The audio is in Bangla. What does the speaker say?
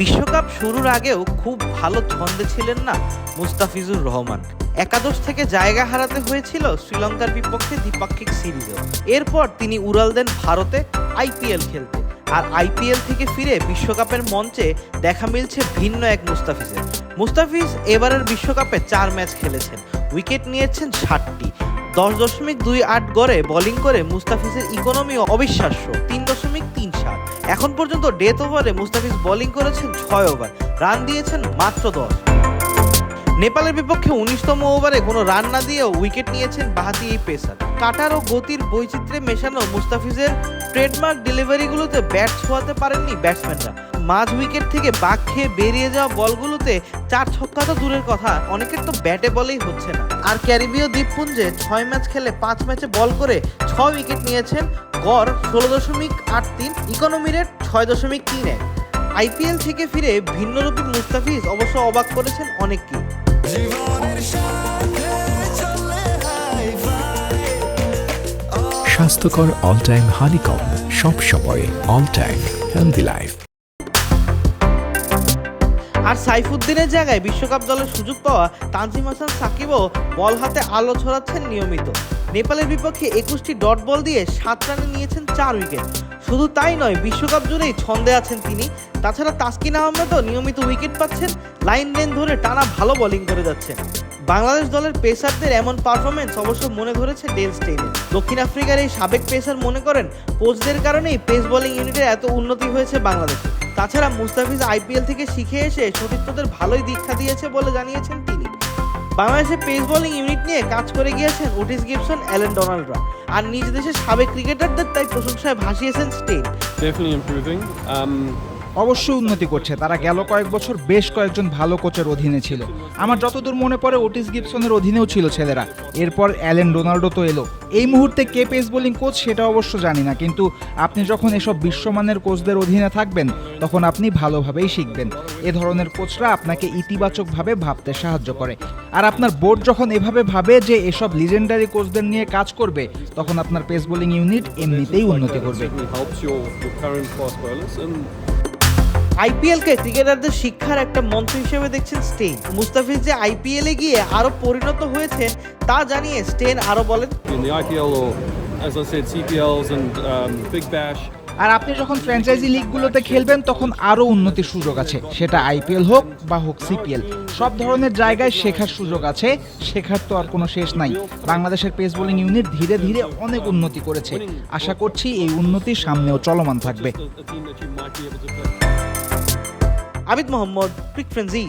বিশ্বকাপ শুরুর আগেও খুব ভালো ছন্দে ছিলেন না মুস্তাফিজুর রহমান। একাদশ থেকে জায়গা হারাতে হয়েছিল শ্রীলঙ্কার বিপক্ষে দ্বিপাক্ষিক সিরিজে এরপর তিনি উড়াল দেন ভারতে আইপিএল খেলতে। আর আইপিএল থেকে ফিরে বিশ্বকাপের মঞ্চে দেখা মিলছে ভিন্ন এক মুস্তাফিজের। মুস্তাফিজ এবারের বিশ্বকাপে চার ম্যাচ খেলেছেন। উইকেট নিয়েছেন ষাটটি। দশ দশমিক দুই আট গড়ে বোলিং করে মুস্তাফিজের ইকোনমি অবিশ্বাস্য, তিন দশমিক তিন সাত। এখন পর্যন্ত ডেথ ওভারে মুস্তাফিজ বোলিং করেছেন ছয় ওভার রান দিয়েছেন মাত্র দশ। নেপালের বিপক্ষে উনিশতম ওভারে কোনো রান না দিয়েও উইকেট নিয়েছেন বাহাতি এই পেসার। কাটার ও গতির বৈচিত্র্যে মেশানো মুস্তাফিজের ট্রেডমার্ক ডেলিভারিগুলোতে ব্যাট ছোঁয়াতে পারেননি ব্যাটসম্যানরা। মাঝ উইকেট থেকে বাঘ খেয়ে বেরিয়ে যাওয়া বলগুলোতে চার ছক্কা তো দূরের কথা, অনেকের তো ব্যাটে বলেই হচ্ছে না। আর ক্যারিবীয় দ্বীপপুঞ্জে ছয় ম্যাচ খেলে পাঁচ ম্যাচে বল করে ছ উইকেট নিয়েছেন গড় ষোলো দশমিক আট তিন ইকোনমি রেট ছয় দশমিক তিন এক। আইপিএল থেকে ফিরে ভিন্নরূপী মুস্তাফিজ অবশ্য অবাক করেছেন অনেককেই। স্বাস্থ্যকর অল টাইম হানিকম সব সময় অল টাইম হেলদি লাইফ। আর সাইফুদ্দিনের জায়গায় বিশ্বকাপ দলের সুযোগ পাওয়া তানজিম হাসান সাকিবও বল হাতে আলো ছড়াচ্ছেন নিয়মিত। নেপালের বিপক্ষে একুশটি ডট বল দিয়ে সাত রানে নিয়েছেন চার উইকেট। শুধু তাই নয়, বিশ্বকাপ জুড়েই ছন্দে আছেন তিনি তাছাড়া তাসকিন আহমেদও নিয়মিত উইকেট পাচ্ছেন লাইন লেন ধরে টানা ভালো বোলিং করে যাচ্ছেন। বাংলাদেশ দলের পেসারদের এমন পারফরমেন্স অবশ্য মনে ধরেছে ডেল স্টেইনের দক্ষিণ আফ্রিকার এই সাবেক পেসার মনে করেন, কোচদের কারণেই পেস বোলিং ইউনিটের এত উন্নতি হয়েছে বাংলাদেশে। তাছাড়া মুস্তাফিজ আইপিএল থেকে শিখে এসে সতীর্থদের ভালোই দীক্ষা দিয়েছে বলে জানিয়েছেন তিনি। বাংলাদেশে পেস বোলিং ইউনিট নিয়ে কাজ করে গিয়েছেন ওটিস গিবসন, অ্যালেন ডোনাল্ডরা। আর নিজ দেশের সাবেক ক্রিকেটারদের তাই প্রশংসায় ভাসিয়েছেন স্টেইন। অবশ্যই উন্নতি করছে। তারা গেল কয়েক বছর বেশ কয়েকজন ভালো কোচের অধীনে ছিল। আমার যতদূর মনে পড়ে, ওটিস গিবসনের অধীনেও ছিল ছেলেরা। এরপর অ্যালেন রোনাল্ডো তো এলো। এই মুহূর্তে কে পেস বোলিং কোচ সেটা অবশ্য জানি না, কিন্তু আপনি যখন এসব বিশ্বমানের কোচদের অধীনে থাকবেন, তখন আপনি ভালোভাবেই শিখবেন। এ ধরনের কোচরা আপনাকে ইতিবাচকভাবে ভাবতে সাহায্য করে। আর আপনার বোর্ড যখন এভাবে ভাবে যে এসব লিজেন্ডারি কোচদের নিয়ে কাজ করবে, তখন আপনার পেস বোলিং ইউনিট এমনিতেই উন্নতি করবে। আইপিএলকে ক্রিকেটারদের শিক্ষার একটা মঞ্চ হিসেবে দেখছেন স্টেইন। মুস্তাফিজ যে আইপিএলে গিয়ে আরও পরিণত হয়েছেন তা জানিয়ে স্টেইন আরও বলেন। Um, আর আপনি যখন ফ্র্যাঞ্চাইজি লিগগুলোতে খেলবেন তখন আরও উন্নতির সুযোগ আছে। সেটা আইপিএল হোক বা হোক সিপিএল সব ধরনের জায়গায় শেখার সুযোগ আছে। শেখার তো আর কোনো শেষ নাই। বাংলাদেশের পেস বোলিং ইউনিট ধীরে ধীরে অনেক উন্নতি করেছে। আশা করছি এই উন্নতি সামনেও চলমান থাকবে। আবিদ মোহাম্মদ ক্রিক ফ্রেন্সি